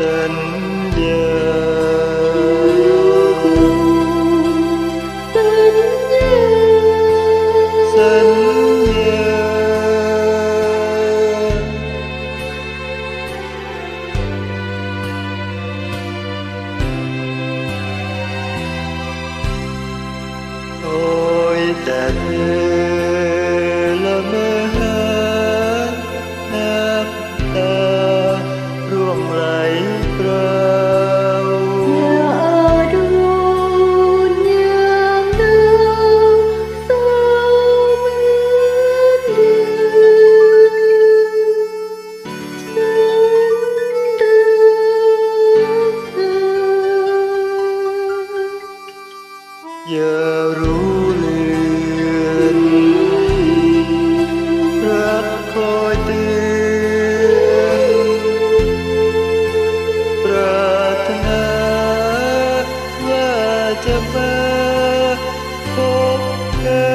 dân gian รู้เลือนรักคอยเตือนปรารถนาว่าจะมาพบเธอ